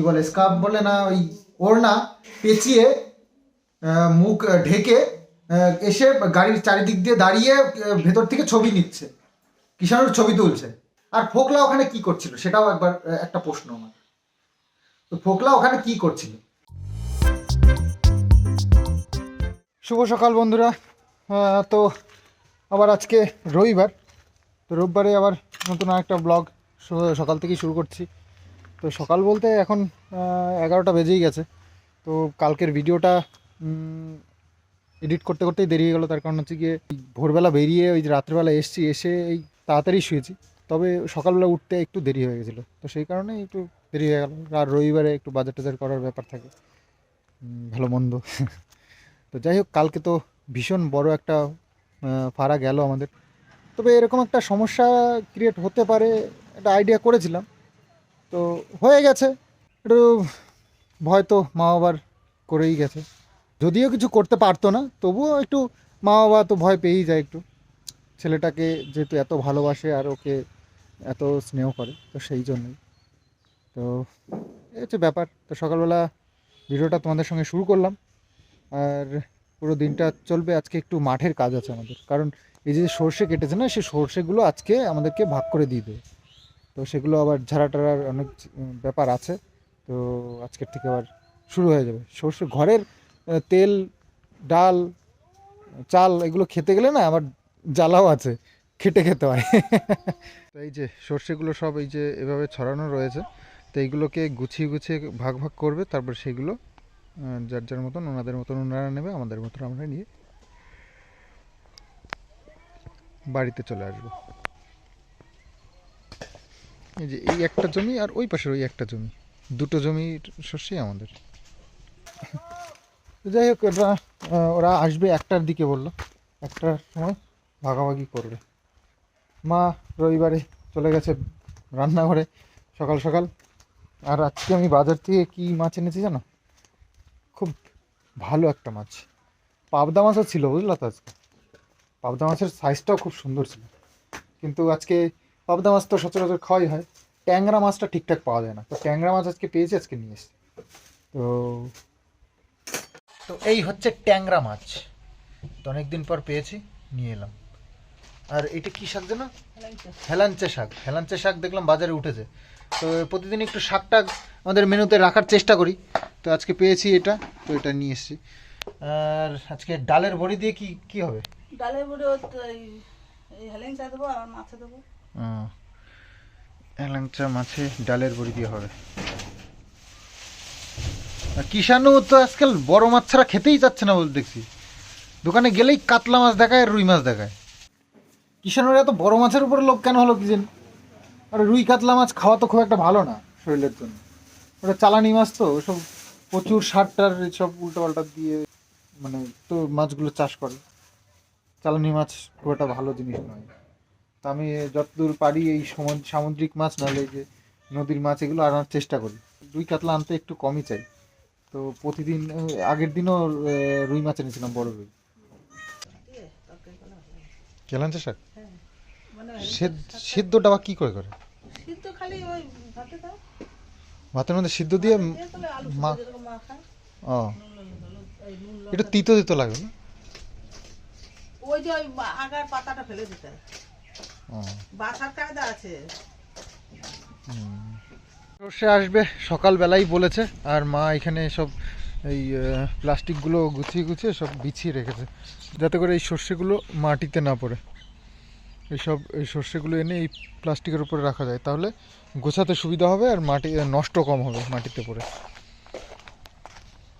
কি বলে স্কার্ফ বলে না, ওই ওড়না পেঁচিয়ে মুখ ঢেকে এসে গাড়ির চারিদিক দিয়ে দাঁড়িয়ে ভেতর থেকে ছবি নিচ্ছে। কিষাণুর ছবি তুলছে। আর ফোকলা ওখানে কি করছিল? সেটাও একবার একটা প্রশ্ন আমার। তো ফোকলা ওখানে কি করছিল? শুভ সকাল বন্ধুরা। তো আবার আজকে রবিবার। তো রোববারে আবার নতুন একটা ব্লগ সকাল থেকেই শুরু করছি। তো সকাল বলতে এখন এগারোটা বেজেই গেছে। তো কালকের ভিডিওটা এডিট করতে করতেই দেরি হয়ে গেলো। তার কারণ হচ্ছে গিয়ে ভোরবেলা বেরিয়ে ওই রাত্রেবেলা এসছি, এসে এই তাড়াতাড়ি শুয়েছি। তবে সকালবেলা উঠতে একটু দেরি হয়ে গেছিল। তো সেই কারণে একটু দেরি হয়ে গেল। আর রবিবারে একটু বাজার টাজার করার ব্যাপার থাকে। ভালো মন্দ। তো যাই হোক, কালকে তো ভীষণ বড় একটা ফাড়া গেল আমাদের। তবে এরকম একটা সমস্যা ক্রিয়েট হতে পারে, একটা আইডিয়া করেছিলাম। তো হয়ে গেছে। একটু ভয় তো মা বাবার করেই গেছে। যদিও কিছু করতে পারতো না, তবুও একটু মা বাবা তো ভয় পেয়েই যায় একটু। ছেলেটাকে যেহেতু এত ভালোবাসে আর ওকে এত স্নেহ করে, তো সেই জন্যই। তো এই হচ্ছে ব্যাপার। তো সকালবেলা ভিডিওটা তোমাদের সঙ্গে শুরু করলাম। আর পুরো দিনটা চলবে আজকে একটু মাঠের কাজ আছে আমাদের। কারণ এই যে সর্ষে কেটেছে না সেই সর্ষেগুলো আজকে আমাদেরকে ভাগ করে দিয়ে দেবে। তো সেগুলো আবার ঝাড়া টাড়ার অনেক ব্যাপার আছে। তো আজকের থেকে আবার শুরু হয়ে যাবে। সর্ষে ঘরের তেল, ডাল, চাল এগুলো খেতে গেলে না আবার জ্বালাও আছে। খেটে খেতে হয়। এই যে সর্ষেগুলো সব এই যে এভাবে ছড়ানো রয়েছে, তো এইগুলোকে গুছিয়ে গুছিয়ে ভাগ ভাগ করবে, তারপর সেগুলো যার যার মতন ওনাদের মতন ওনারা নেবে, আমাদের মতন আমরা নিয়ে বাড়িতে চলে আসব। এই যে এই একটা জমি আর ওই পাশের ওই একটা জমি। দুটো জমির শস্যই আমাদের। যাই হোক ওরা ওরা আসবে একটার দিকে বলল। একটার সময় ভাগাভাগি করবে। মা রবিবারে চলে গেছে রান্নাঘরে সকাল সকাল। আর আজকে আমি বাজার থেকে কি মাছ এনেছি জানো? খুব ভালো একটা মাছ। পাবদা মাছও ছিল, বুঝলা তো আজকে? পাবদা মাছের সাইজটাও খুব সুন্দর ছিল। কিন্তু আজকে পাবদা মাছ তো সচরাচর খাওয়াই হয়। ট্যাংরা মাছটা ঠিকঠাক পাওয়া যায় না। তো ট্যাংরা মাছ আজকে পেয়েছি, আজকে নিয়ে এসেছি। তো তো এই হচ্ছে ট্যাংরা মাছ। তো অনেকদিন পর পেয়েছি, নিয়ে এলাম। আর এটা কি শাক যেন হেলাঞ্চে শাক। হেলাঞ্চে শাক দেখলাম বাজারে উঠেছে। তো প্রতিদিন একটু শাক টাক আমাদের মেনুতে রাখার চেষ্টা করি। তো আজকে পেয়েছি এটা, তো এটা নিয়ে এসেছি। আর আজকে ডালের বড়ি দিয়ে কি কি হবে? ডালের বড়ি ও তো এই এই হেলেন চা দেবো আর মাছে দেবো। হেলাঞ্চা মাছে ডালের বড়ি দিয়ে হবে। কিষানু তো আজকাল বড় মাছ ছাড়া খেতেই চাচ্ছে না বলতে দেখছি। দোকানে গেলেই কাতলা মাছ দেখায় আর রুই মাছ দেখায়। কিষানুর এত বড় মাছের উপরে লোক কেন হলো কি জানি? আর রুই কাতলা মাছ খাওয়া তো খুব একটা ভালো না শরীরের জন্য। ওটা চালানি মাছ তো, ওসব প্রচুর সার টার সব উল্টো পাল্টা দিয়ে মানে তো মাছগুলো চাষ করে। চালানি মাছ খুব একটা ভালো জিনিস নয়। তা আমি যতদূর পারি এই সমুদ্র সামুদ্রিক মাছ নাহলে এই যে নদীর মাছ এগুলো আনার চেষ্টা করি। রুই কাতলা আনতে একটু কমই চাই। তো প্রতিদিন আগের দিনও রুই মাছ এনেছিলাম বড় রুই। হ্যাঁ। মানে সিদ্ধটা বা কি করে করে? সিদ্ধ খালি ওই ভাতে দাও ভাতের মধ্যে সিদ্ধ দিয়ে মা- ও। একটু তিতো তিতো লাগে না? ওই যে আগার পাতাটা ফেলে দিতে হয়। বাসার কায়দা সর্ষে আসবে, সকালবেলাই বলেছে, আর মা এখানে সব এই প্লাস্টিকগুলো গুছিয়ে গুছিয়ে সব বিছিয়ে রেখেছে, যাতে করে এই সর্ষেগুলো মাটিতে না পড়ে। এইসব এই সর্ষেগুলো এনে এই প্লাস্টিকের উপরে রাখা যায়, তাহলে গোছাতে সুবিধা হবে আর মাটি নষ্ট কম হবে মাটিতে পড়ে।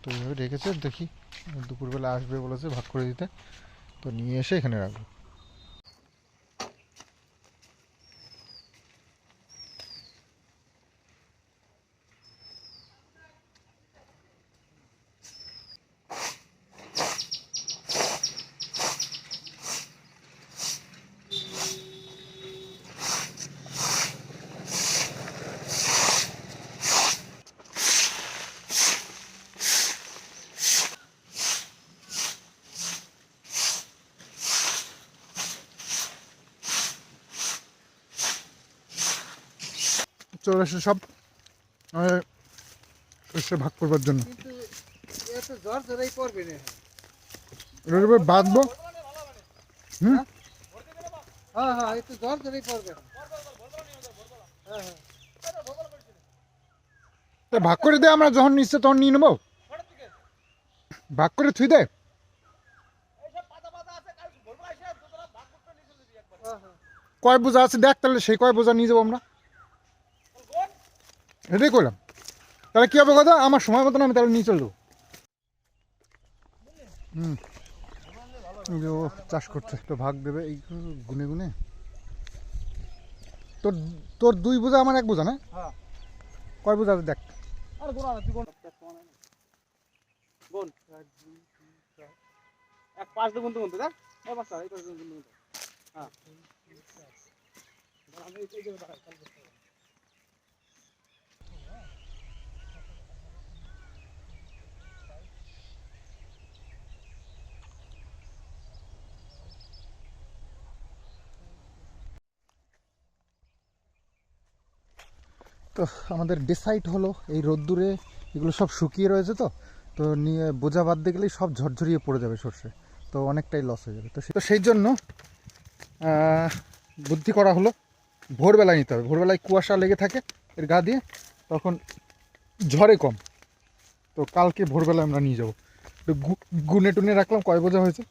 তো এইভাবে রেখেছে, দেখি, দুপুরবেলা আসবে বলেছে ভাগ করে দিতে, তো নিয়ে এসে এখানে রাখব। চলে এসে সব আমি সর্ষে ভাগ করবার জন্য। বাঁধবো? হুম? হ্যাঁ হ্যাঁ একটু জ্বর ধরেই পড়বে। হ্যাঁ হ্যাঁ। ভাগ করে দে আমরা যখন নিচ্ছে তখন নিয়ে নেব। ভাগ করে থুই দে। কয় বোঝা আছে দেখ তাহলে সেই কয় বোঝা নিয়ে যাব আমরা। এটাই করলাম তাহলে কী হবে কথা? আমার সময় মতন আমি তাহলে নিয়ে চলে যাব। হুম। ও চাষ করছে তো ভাগ দেবে এই গুনে গুনে। তোর তোর দুই বোঝা আমার এক বোঝা না? হ্যাঁ। কয় বোঝা দেখ। এক পাঁচ দেখ। এই পাঁচটা এই পাঁচ দু গুনতে গুনতে। হ্যাঁ আমি এই যে দাঁড়াই কাল করতে হবে। তো আমাদের ডিসাইড হলো, এই রোদ্দুরে এগুলো সব শুকিয়ে রয়েছে তো তো নিয়ে বোঝা বাদ দিয়ে গেলেই সব ঝরঝরিয়ে পড়ে যাবে সর্ষে, তো অনেকটাই লস হয়ে যাবে। তো তো সেই জন্য বুদ্ধি করা হলো, ভোরবেলায় নিতে হবে। ভোরবেলায় কুয়াশা লেগে থাকে এর গা দিয়ে, তখন ঝড়ে কম। তো কালকে ভোরবেলায় আমরা নিয়ে যাব। তো গুনে টুনে রাখলাম, কয় বোঝা হয়েছে?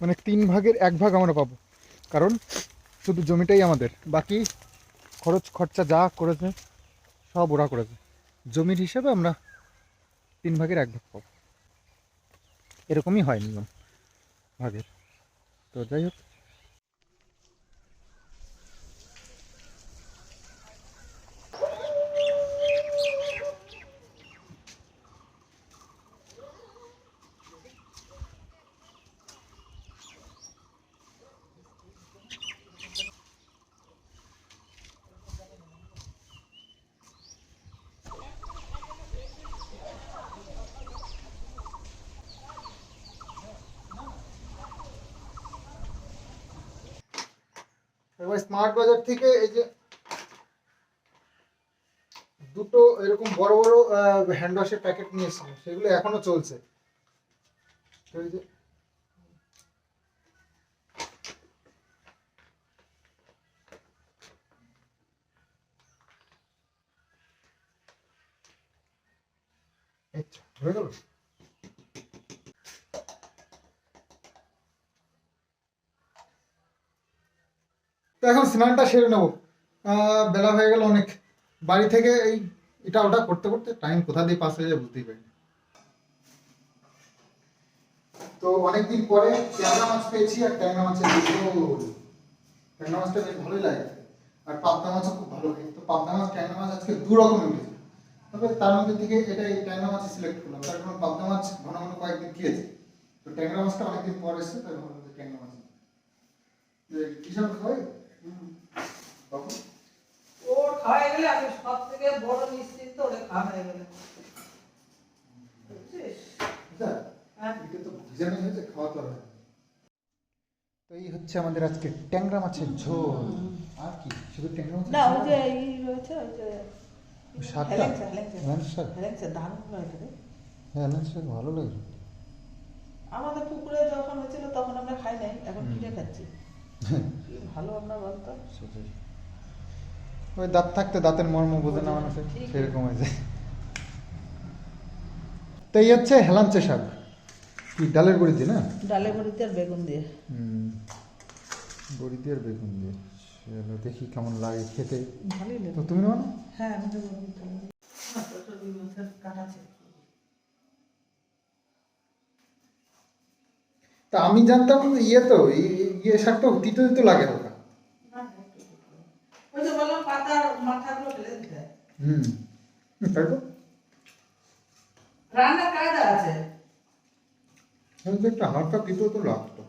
মানে তিন ভাগের এক ভাগ আমরা পাবো। কারণ শুধু জমিটাই আমাদের, বাকি খরচ খরচা যা করেছে সব ওরা করে দেবে জমির হিসাবে আমরা তিন ভাগের এক ভাগ পাবো। এরকমই হয় নিয়ম ভাগের। তো যাই হোক এবার স্মার্ট বাজার থেকে এই যে দুটো এরকম বড় বড় হ্যান্ড ওয়াশের প্যাকেট নিয়ে সেগুলো এখনও চলছে। এই যে তো, হয়ে গেল? তো এখন স্নানটা সেরে নেব। বেলা হয়ে গেল অনেক। বাড়ি থেকে এই এটা ওটা করতে করতে টাইম কোথা দিয়ে পাস হয়ে যায় বুঝতেই পারি তো অনেকদিন পরে ট্যাংরা মাছ পেয়েছি আর ট্যাংরা মাছের ট্যাংরা মাছটা বেশ ভালোই লাগে। আর পাবদা মাছও খুব ভালো লাগে। তো পাবদা মাছ, ট্যাংরা মাছ আজকে দু রকম উঠেছে তবে তার মধ্যে থেকে এটা এই ট্যাংরা মাছ সিলেক্ট করলাম। তার কারণ পাবদা মাছ ঘন ঘন কয়েকদিন খেয়েছি। তো ট্যাংরা মাছটা অনেকদিন পর এসেছে, তাই যে ট্যাংরা মাছ কিসব খাওয়াই? বাবু খাওয়া গেলে আমি সব থেকে বড় নিশ্চিন্ত ওরে খাওয়া হয়ে। গেলে তো এই হচ্ছে আমাদের আজকে ট্যাংরা মাছের ঝোল। আর কি? শুধু ট্যাংরা মাছের না ওই যে ই রয়েছে ওই যে শাকটা দারুণ রে। হ্যাঁ ভালো লাগে। আমাদের পুকুরে যখন হয়েছিল তখন আমরা খাই নাই এখন কিনে খাচ্ছি। কি ভালো আমরা বলতো? সেটাই। ওই দাঁত থাকতে দাঁতের মর্ম বোঝে না মানুষের। সেরকম হয়েছে তো এই হচ্ছে হেলাঞ্চা শাক। কি ডালের বড়ি দিয়ে না? ডালে বড়িতে আর বেগুন দিয়ে। হুম বড়ি দিয়ে আর বেগুন দিয়ে। চলো দেখি কেমন লাগে খেতে। ভালোই তো তুমি নেব না? হ্যাঁ তো আমি জানতাম ইয়ে তো ইয়ে শাকটা তিতো তিতো লাগে হালকা হুম তাই তো রান্নার কায়দা আছে। একটা হালকা তিতো তো লাগতো।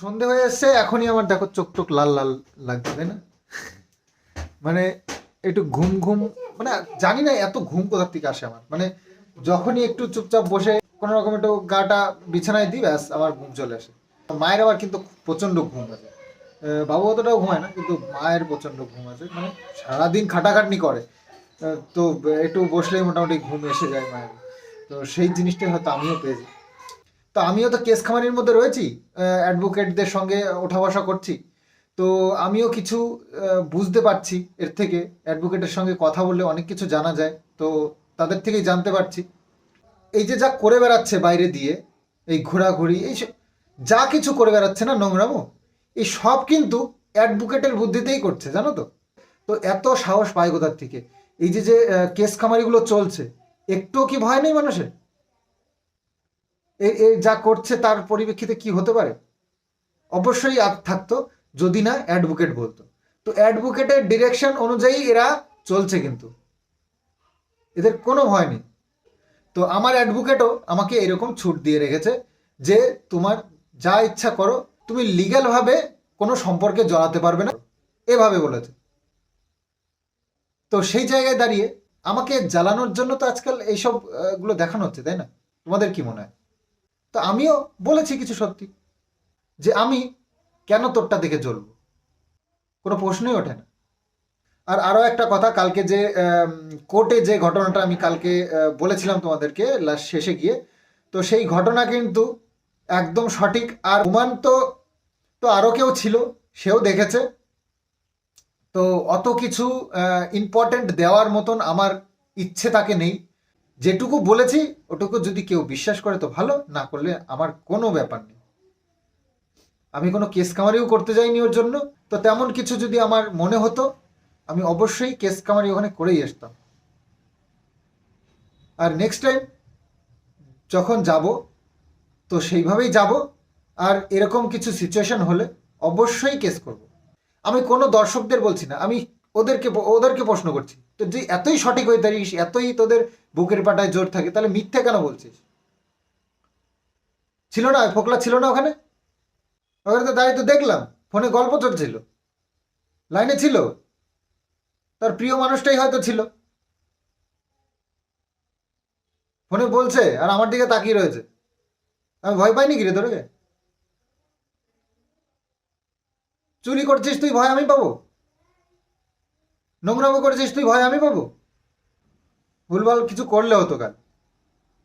সন্ধে হয়ে এসছে, এখনই আমার দেখো চোখ টোক লাল লাল লাগছে, তাই না? মানে একটু ঘুম ঘুম মানে জানি না এত ঘুম কোথা থেকে আসে আমার। মানে যখনই একটু চুপচাপ বসে কোনো রকম একটু গাটা বিছানায় দিই, ব্যাস আমার ঘুম চলে আসে। মায়ের আবার কিন্তু প্রচণ্ড ঘুম আছে। বাবু অতটাও ঘুমায় না, কিন্তু মায়ের প্রচণ্ড ঘুম আছে। মানে সারাদিন খাটাখাটনি করে। তো একটু বসলেই মোটামুটি ঘুম এসে যায় মায়ের। তো সেই জিনিসটাই হয়তো আমিও পেয়েছি। তো আমিও তো কেস খামারির মধ্যে রয়েছি অ্যাডভোকেটদের সঙ্গে ওঠা বসা করছি। তো আমিও কিছু বুঝতে পারছি এর থেকে অ্যাডভোকেটের সঙ্গে কথা বললে অনেক কিছু জানা যায়, তো তাদের থেকেই জানতে পারছি। এই যে যা করে বেড়াচ্ছে বাইরে দিয়ে, এই ঘোরাঘুরি, এই যা কিছু করে বেড়াচ্ছে না নোংরামো, এই সব কিন্তু অ্যাডভোকেটের বুদ্ধিতেই করছে, জানো তো? তো এত সাহস পায় কোথার থেকে? এই যে যে কেস খামারিগুলো চলছে, একটুও কি ভয় নেই মানুষের? এই যা করছে তার পরিপ্রেক্ষিতে কি হতে পারে? অবশ্যই থাকতো, যদি না অ্যাডভোকেট বলতো। তো অ্যাডভোকেটের ডিরেকশন অনুযায়ী এরা চলছে কিন্তু। এদের কোনো ভয় নেই। তো আমার অ্যাডভোকেটও আমাকে এরকম ছুট দিয়ে রেখেছে যে, তোমার যা ইচ্ছা করো, তুমি লিগ্যালভাবে কোনো সম্পর্কে জড়াতে পারবে না। এভাবে বলেছে। তো সেই জায়গায় দাঁড়িয়ে আমাকে জ্বালানোর জন্য তো আজকাল এইসবগুলো দেখানো হচ্ছে, তাই না? তোমাদের কি মনে হয়? তো আমিও বলেছি কিছু সত্যি, যে আমি কেন তোরটা দেখে জ্বলবো? কোনো প্রশ্নই ওঠে না। আর আরও একটা কথা, কালকে যে কোর্টে যে ঘটনাটা আমি কালকে বলেছিলাম তোমাদেরকে লাস্ট শেষে গিয়ে, তো সেই ঘটনা কিন্তু একদম সঠিক। আর হুমান তো তো আরও কেউ ছিল, সেও দেখেছে। তো অত কিছু ইম্পর্টেন্ট দেওয়ার মতন আমার ইচ্ছে তাকে নেই। যেটুকু বলেছি, ওটুকু যদি কেউ বিশ্বাস করে তো ভালো, না করলে আমার কোনো ব্যাপার নেই। আমি কোনো কেস কামারিও করতে যাইনি ওর জন্য, তো তেমন কিছু যদি আমার মনে হতো, আমি অবশ্যই কেস কামারি ওখানে করেই আসতাম। আর নেক্সট টাইম যখন যাব, তো সেইভাবেই যাব, আর এরকম কিছু সিচুয়েশন হলে অবশ্যই কেস করব। আমি কোনো দর্শকদের বলছি না, আমি ওদেরকে ওদেরকে প্রশ্ন করছি। তো যে এতই সঠিক হয়ে দাঁড়িয়েছিস, এতই তোদের বুকের পাটায় জোর থাকে, তাহলে মিথ্যে কেন বলছিস? ছিল না, ফোকলা ছিল না ওখানে? ওখানে তো দাঁড়িয়ে তো দেখলাম, ফোনে গল্প চলছিল। লাইনে ছিল। তার প্রিয় মানুষটাই হয়তো ছিল। ফোনে বলছে, আর আমার দিকে তাকিয়ে রয়েছে। আমি ভয় পাইনি কি রে তোরে? চুরি করছিস তুই, ভয় আমি পাবো? নোংরামো করেছিস তুই ভয় আমি পাবো? ভুলভাল কিছু করলে হতো কাল।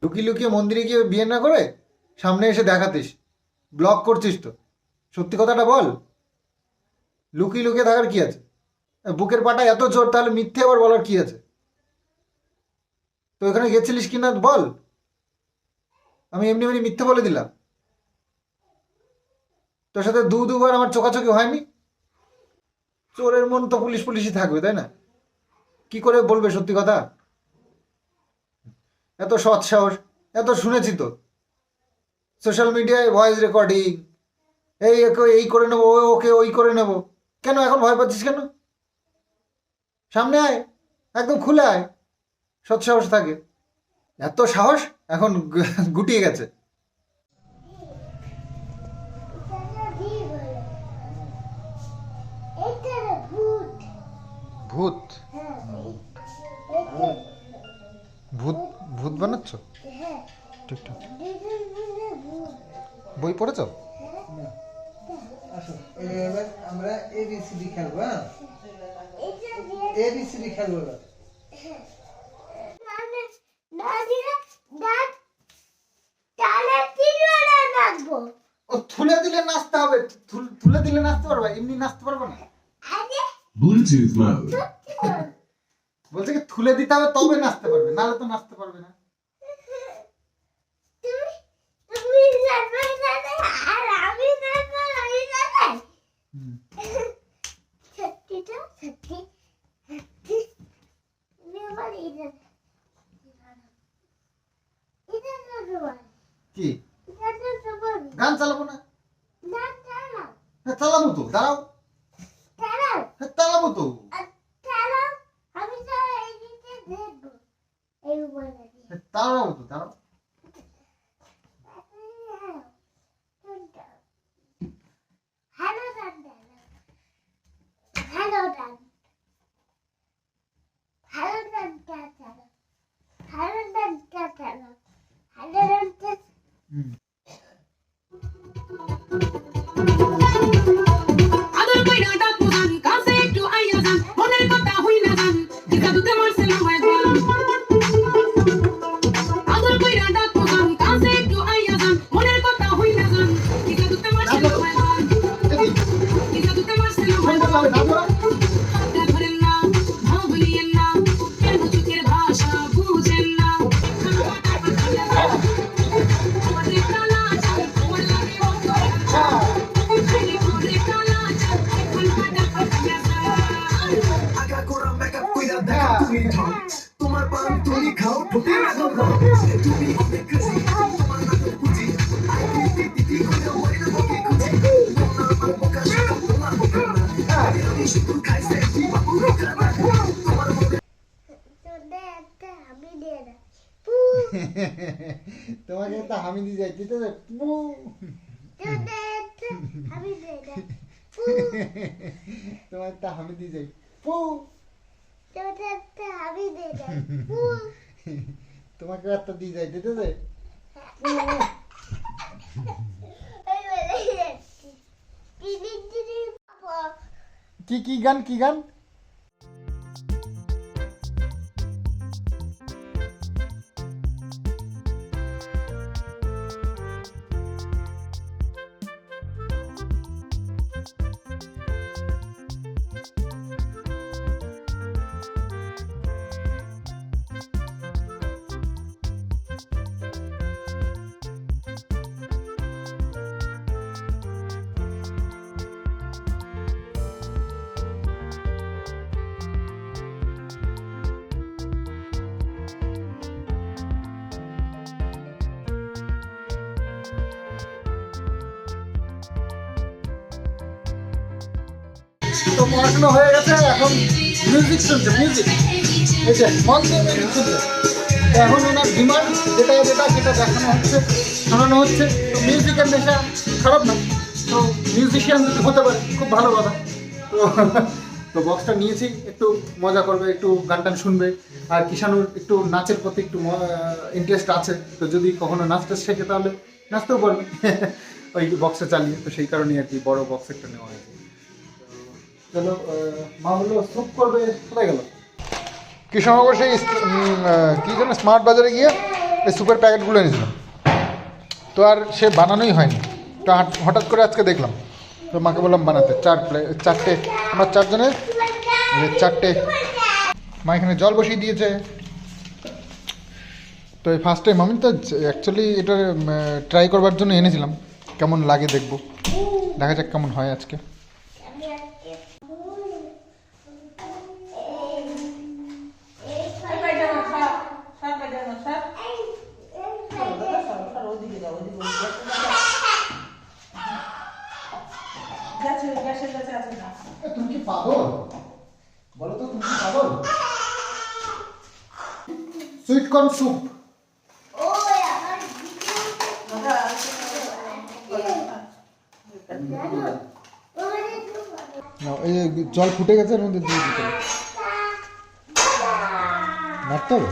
লুকিয়ে লুকিয়ে মন্দিরে গিয়ে বিয়ে না করে সামনে এসে দেখাতিস। ব্লক করছিস তো। সত্যি কথাটা বল। লুকিয়ে লুকিয়ে থাকার কি আছে? বুকের পাটা এত জোর, তাহলে মিথ্যে আবার বলার কি আছে? তো এখানে গেছিলিস কি না বল। আমি এমনি এমনি মিথ্যে বলে দিলাম। তোর সাথে দু দুবার আমার চোখাচোখি হয়নি? চোরের মন তো পুলিশ পুলিশই থাকবে, তাই না? কি করে বলবে সত্যি কথা? এত সৎ সাহস, এত শুনেছি তো। সোশ্যাল মিডিয়ায় ভয়েস রেকর্ডিং, এই এই করে নেব ওকে ওই করে নেব। কেন এখন ভয় পাচ্ছিস কেন? সামনে আয়, একদম খুলে আয়। সৎ সাহস থাকে। এত সাহস এখন গুটিয়ে গেছে। ভূত? ভূত ভূত বানাচ্ছ? ঠিক ঠিক বই পড়েছ? আসো এবার আমরা এবিসিডি খেলব হ্যাঁ? এবিসিডি খেলব এবার। ও তুলে দিলে নাচতে হবে। তুল- তুলে দিলে নাচতে পারবে এমনি নাচতে পারব না? Bluetooth mode. বলছে কি তুলে দিতে হবে তবে নাচতে পারবে নাহলে তো নাচতে 打了吗？都打了吗？哈喽蛋蛋了，哈喽蛋，哈喽蛋蛋蛋了，哈喽蛋蛋蛋了，哈喽蛋蛋。嗯。তোমার একটা হামি দিয়ে যাই। পু তোমাকে একটা দিয়ে যাই দিতে দে দিদি কি কি গান কি গান? তো পড়াশোনা হয়ে গেছে, এখন মিউজিক শুনছে মিউজিক এই যে, মন দিয়ে শুনছে। এখন ওনার ডিমান্ড যেটা যেটা, সেটা দেখানো হচ্ছে, শোনানো হচ্ছে। তো মিউজিকের নেশা খারাপ না। তো মিউজিশিয়ান হতে পারে, খুব ভালো কথা। তো তো বক্সটা নিয়েছি, একটু মজা করবে, একটু গান টান শুনবে। আর কিষানুর একটু নাচের প্রতি একটু ইন্টারেস্ট আছে। তো যদি কখনো নাচটা শেখে তাহলে নাচতেও পারবে। ওই বক্সটা চালিয়ে, তো সেই কারণেই আর কি বড় বক্স একটা নেওয়া হয়েছে। চলো আহ, মা বলল স্যুপ করবে কোথায় গেল? কৃষ্ণনগর সেই কি যেন স্মার্ট বাজারে গিয়ে এই স্যুপের প্যাকেটগুলো এনেছিলাম তো আর সে বানানোই হয়নি। তো হঠাৎ করে আজকে দেখলাম। তো মাকে বললাম বানাতে। চার প্লেট চারটে আমার চারজনের চারটে। মা এখানে জল বসিয়ে দিয়েছে। তো এই ফার্স্ট টাইম আমি তো অ্যাকচুয়ালি এটা ট্রাই করবার জন্য এনেছিলাম। কেমন লাগে দেখব। দেখা যাক কেমন হয় আজকে সার পায়জামা সার সার পায়জামা সার সরো দাদা সরো সরো ওদিকে যাও ওদিকে ওদিকে গেছে গ্যাসের কাছে আছে না এ, তুমি কি পাগল? বলো তো তুমি পাগল? Sweet corn soup. জল ফুটে গেছে এর মধ্যে দিয়ে দিতে নাড়তে হবে?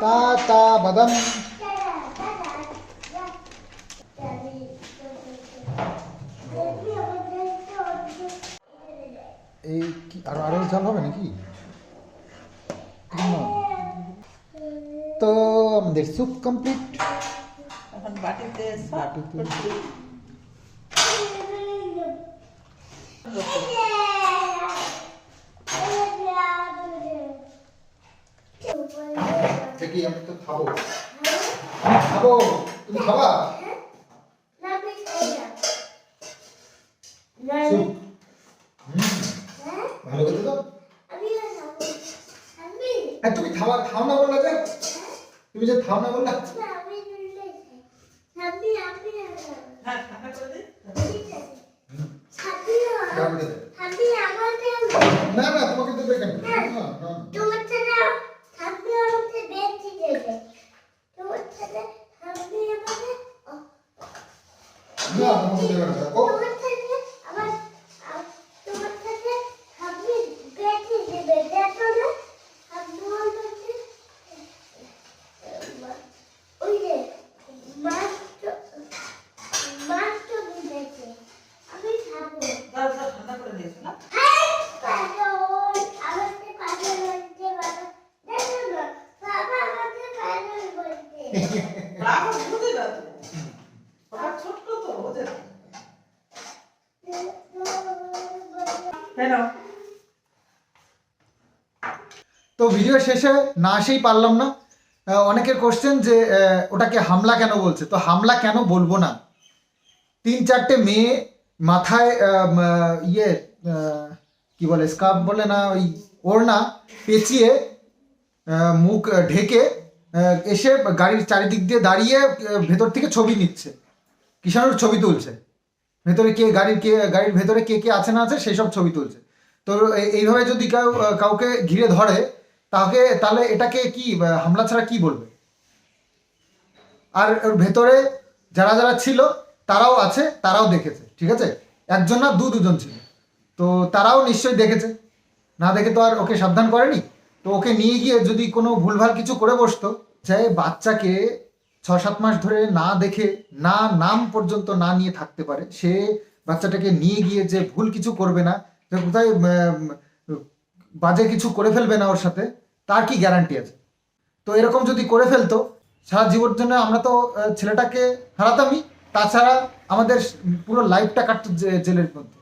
তা তা বাদাম। এই কি আরও আরও জল হবে নাকি। তো আমাদের স্যুপ কমপ্লিট এখন বাটিতে দেখি আমি তো খাব। খাব? তুমি খাবা স্যুপ ভালো খেতে তো আর খাও না বললে যে তুমি যে থাম না বললে হ্যাঁ। না না তোমাকে দেবে কেন না, না, না। তোমার ছেলে আপনি আমাকে বেশি দেবে তোমার ছেলে আপনি আমাকে না তোমাকে দেবে না দেখো তোমার ছেলে আমার আ- তোমার ছেলে আপনি বেশি দেবে দেখো না আপনি বলতে তো ছোট্ট তো ভিডিও শেষে না আসেই পারলাম না। অনেকের কোশ্চেন যে ওটাকে হামলা কেন বলছে? তো হামলা কেন বলব না? তিন চারটে মেয়ে মাথায় ইয়ে কি বলে স্কার্ফ বলে না, ওই ওড়না পেঁচিয়ে মুখ ঢেকে এসে গাড়ির চারিদিক দিয়ে দাঁড়িয়ে ভেতর থেকে ছবি নিচ্ছে। কিষাণুর ছবি তুলছে। ভেতরে কে গাড়ির কে, গাড়ির ভেতরে কে কে আছে না আছে, সেই সব ছবি তুলছে। তো এইভাবে যদি কেউ কাউকে ঘিরে ধরে, তাকে, তাহলে এটাকে কি হামলা ছাড়া কি বলবে? আর ভেতরে যারা যারা ছিল, তারাও আছে, তারাও দেখেছে, ঠিক আছে? একজন না দু দুজন ছিল। তো তারাও নিশ্চয়ই দেখেছে। না দেখে তো আর ওকে সাবধান করেনি? তো ওকে নিয়ে গিয়ে যদি কোনো ভুলভাল কিছু করে বসতো যে বাচ্চাকে ছ সাত মাস ধরে না দেখে, না নাম পর্যন্ত না নিয়ে থাকতে পারে। সে বাচ্চাটাকে নিয়ে গিয়ে যে ভুল কিছু করবে না, যে কোথায় বাজে কিছু করে ফেলবে না ওর সাথে, তার কি গ্যারান্টি আছে? তো এরকম যদি করে ফেলতো, সারা জীবনের জন্য আমরা তো ছেলেটাকে হারাতামই। তাছাড়া আমাদের পুরো লাইফটা কাটতো জেলের মধ্যে।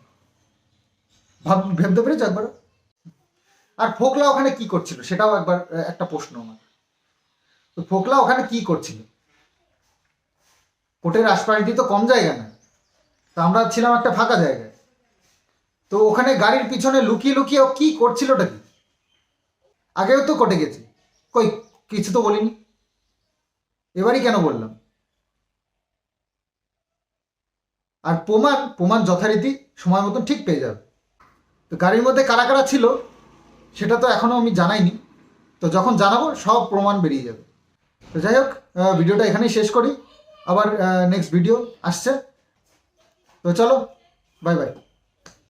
ভাব, ভেবতে পেরেছ একবার আর ফোকলা ওখানে কি করছিল? সেটাও একবার একটা প্রশ্ন আমার। তো ফোকলা ওখানে কি করছিল? কোর্টের আশপাশ দিয়ে তো কম জায়গা না। তো আমরা ছিলাম একটা ফাঁকা জায়গায়। তো ওখানে গাড়ির পিছনে লুকিয়ে লুকিয়ে ও কি করছিলটা কি? আগেও তো কটে গেছে। কই, কিছু তো বলিনি। এবারই কেন বললাম? আর প্রমাণ প্রমাণ যথারীতি সময় মতন ঠিক পেয়ে যাবে। তো গাড়ির মধ্যে কারা কারা ছিল? সেটা তো এখনও আমি জানাইনি। তো যখন জানাব, সব প্রমাণ বেরিয়ে যাবে। তো যাই হোক ভিডিওটা এখানেই শেষ করি। আবার নেক্সট ভিডিও আসছে। তো চলো বাই বাই